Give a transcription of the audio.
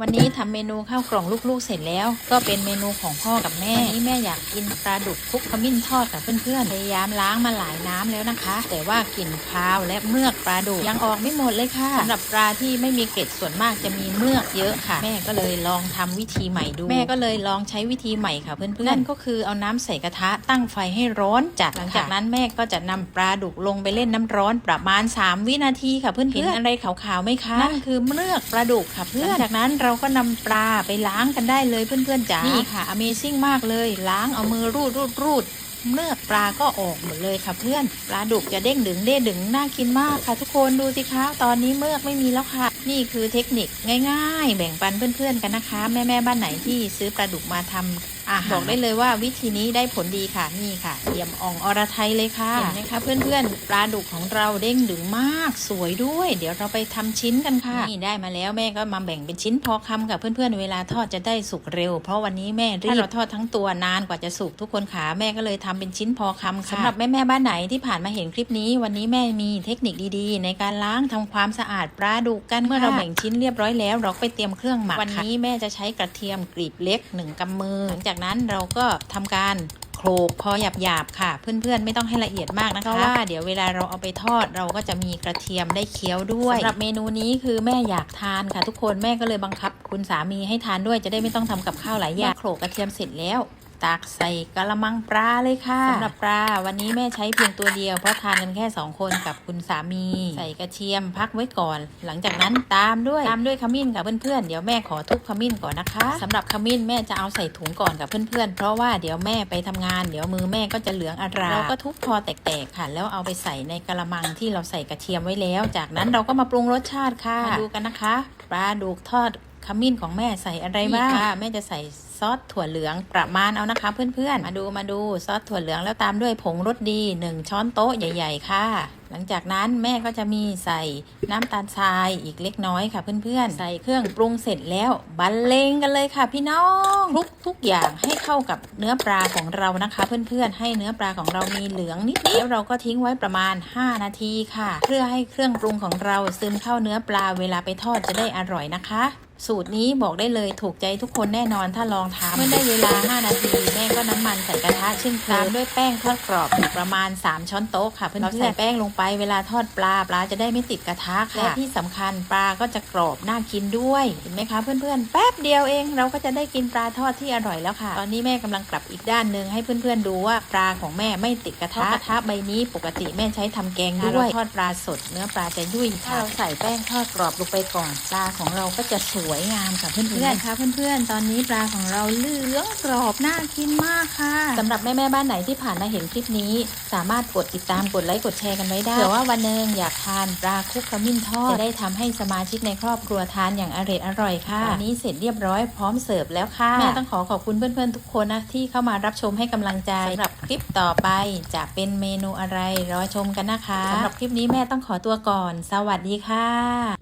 วันนี้ทำเมนูข้าวกล่องลูกๆเสร็จแล้ว ก็เป็นเมนูของพ่อกับแม่วันนี้แม่อยากกินปลาดุกคลุกขมิ้นทอดกับเพื่อนๆพยายามล้างมาหลายน้ำแล้วนะคะ แต่ว่ากลิ่นคาวและเมือกปลาดุกยังออกไม่หมดเลยค่ะสำหรับปลาที่ไม่มีเกล็ดส่วนมากจะมีเมือกเยอะค่ะ แม่ก็เลยลองทำวิธีใหม่ดูแม่ก็เลยลองใช้วิธีใหม่ค่ะเพื่อนๆนั่นก็คือเอาน้ำใส่กระทะตั้งไฟให้ร้อนจัดหลังจากนั้นแม่ก็จะนำปลาดุกลงไปเล่นน้ำร้อนประมาณ 3 วินาทีค่ะเพื่อนๆเห็นอะไรขาวๆไหมคะนั่นคือเมือกปลาดุกค่ะเพื่อนจากนั้นเราก็นำปลาไปล้างกันได้เลยเพื่อนๆจ๋านี่ค่ะ Amazing มากเลย ล้างเอามือรูดรูดรูดเมือกปลาก็ออกหมดเลยค่ะเพื่อนปลาดุกจะเด้งดึงเด้ดึงน่ากินมากค่ะ ทุกคนดูสิคะตอนนี้เมือกไม่มีแล้วค่ะ นี่คือเทคนิคง่าย ๆ แบ่งปันเพื่อนๆกันนะคะ แม่ๆบ้านไหนที่ซื้อปลาดุกมาทำอา บอกได้เลยว่าวิธีนี้ได้ผลดีค่ะนี่ค่ะเยี่ยมอ่องอรไทยเลยค่ะเห็นไหมคะเพื่อนๆปลาดุกของเราเด้งดึงมากสวยด้วย เดี๋ยวเราไปทำชิ้นกันค่ะนี่ได้มาแล้วแม่ก็มาแบ่งเป็นชิ้นพอคำกับเพื่อนๆเวลาทอดจะได้สุกเร็ว เพราะวันนี้แม่รีบถ้าเราทอดทั้งตัวนานกว่าจะสุกทุกคนขาแม่ก็เลยทำเป็นชิ้นพอคำค่ะสำหรับแม่ๆบ้านไหนที่ผ่านมาเห็นคลิปนี้ วันนี้แม่มีเทคนิคดีๆ ในการล้างทำความสะอาดปลาดุกกันเมื่อเราแบ่งชิ้นเรียบร้อยแล้ว เราก็ไปเตรียมเครื่องหมักวันนี้แม่จะใช้กระเทียมกรีบเล็กหนึ่งกำมือหลังจากนั้นเราก็ทำการโขลกพอหยาบๆค่ะ เพื่อนๆไม่ต้องให้ละเอียดมากนะคะเพราะว่าเดี๋ยวเวลาเราเอาไปทอดเราก็จะมีกระเทียมได้เคี้ยวด้วยสำหรับเมนูนี้คือแม่อยากทานค่ะ ทุกคนแม่ก็เลยบังคับ คุณสามีให้ทานด้วยจะได้ไม่ต้องทำกับข้าวหลายอย่างโขลกกระเทียมเสร็จแล้ว ตักใส่กะละมังปลาเลยค่ะสำหรับปลาวันนี้แม่ใช้เพียงตัวเดียวเพราะทานกันแค่2คนกับคุณสามี ใส่กระเทียมพักไว้ก่อน หลังจากนั้นตามด้วยตามด้วยขมิ้นกับเพื่อนๆเดี๋ยวแม่ขอทุบขมิ้นก่อนนะคะสำหรับขมิ้นแม่จะเอาใส่ถุงก่อนกับเพื่อนๆ เพราะว่าเดี๋ยวแม่ไปทำงาน เดี๋ยวมือแม่ก็จะเหลืองอารามเราก็ทุบพอแตกๆค่ะ แล้วเอาไปใส่ในกะละมังที่เราใส่กระเทียมไว้แล้ว จากนั้นเราก็มาปรุงรสชาติค่ะมาดูกันนะคะปลาดุกทอดขมิ้นของแม่ใส่อะไรบ้างค่ะแม่จะใส่ ซอสถั่วเหลืองประมาณเอานะคะ เพื่อนๆ มาดูมาดูซอสถั่วเหลืองแล้วตามด้วยผงรสดี 1 ช้อนโต๊ะใหญ่ ๆ ค่ะ หลังจากนั้นแม่ก็จะมีใส่น้ำตาลทรายอีกเล็กน้อยค่ะเพื่อนๆ ใส่เครื่องปรุงเสร็จแล้วบรรเลงกันเลยค่ะ พี่น้องคลุกทุกอย่างให้เข้ากับเนื้อปลาของเรานะคะ เพื่อนๆ ให้เนื้อปลาของเรามีเหลืองนิดๆแล้วเราก็ทิ้งไว้ประมาณ 5 นาทีค่ะ เพื่อให้เครื่องปรุงของเราซึมเข้าเนื้อปลาเวลาไปทอดจะได้อร่อยนะคะสูตรนี้บอกได้เลยถูกใจทุกคนแน่นอนถ้าลองทำเมื่อได้เวลา 5 นาที แม่ก็น้ำมันใส่กระทะเช่นเคยตามด้วยแป้งทอดกรอบอีกประมาณ 3 ช้อนโต๊ะค่ะ เพื่อนๆเราใส่แป้งลงไปเวลาทอดปลาปลาจะได้ไม่ติดกระทะค่ะและที่สำคัญปลาก็จะกรอบน่ากินด้วยเห็นไหมคะเพื่อนๆ แป๊บเดียวเองเราก็จะได้กินปลาทอดที่อร่อยแล้วค่ะ ตอนนี้แม่กำลังกลับอีกด้านหนึ่งให้เพื่อนๆดูว่าปลาของแม่ไม่ติดกระทะกระทะใบนี้ปกติแม่ใช้ทำแกงด้วยทอดปลาสดเนื้อปลาจะยุ่ยค่ะเราใส่แป้งทอดกรอบลงไปก่อนปลาของเราก็จะสวยงามค่ะเพื่อนๆคะเพื่อนๆ ตอนนี้ปลาของเราเหลืองกรอบน่ากินมากค่ะสำหรับแม่ๆบ้านไหนที่ผ่านมาเห็นคลิปนี้ สามารถกดติดตามกดไลค์กดแชร์กันไว้ได้เผื่อว่าวันหนึงอยากทานปลาคลุกขมิ้นทอดจะได้ทำให้สมาชิกในครอบครัวทานอย่างอร่อยอร่อยค่ะตอนนี้เสร็จเรียบร้อยพร้อมเสิร์ฟแล้วค่ะแม่ต้องขอขอบคุณเพื่อนๆทุกคนนะที่เข้ามารับชมให้กำลังใจสำหรับคลิปต่อไปจะเป็นเมนูอะไรรอชมกันนะคะสำหรับคลิปนี้แม่ต้องขอตัวก่อน สวัสดีค่ะ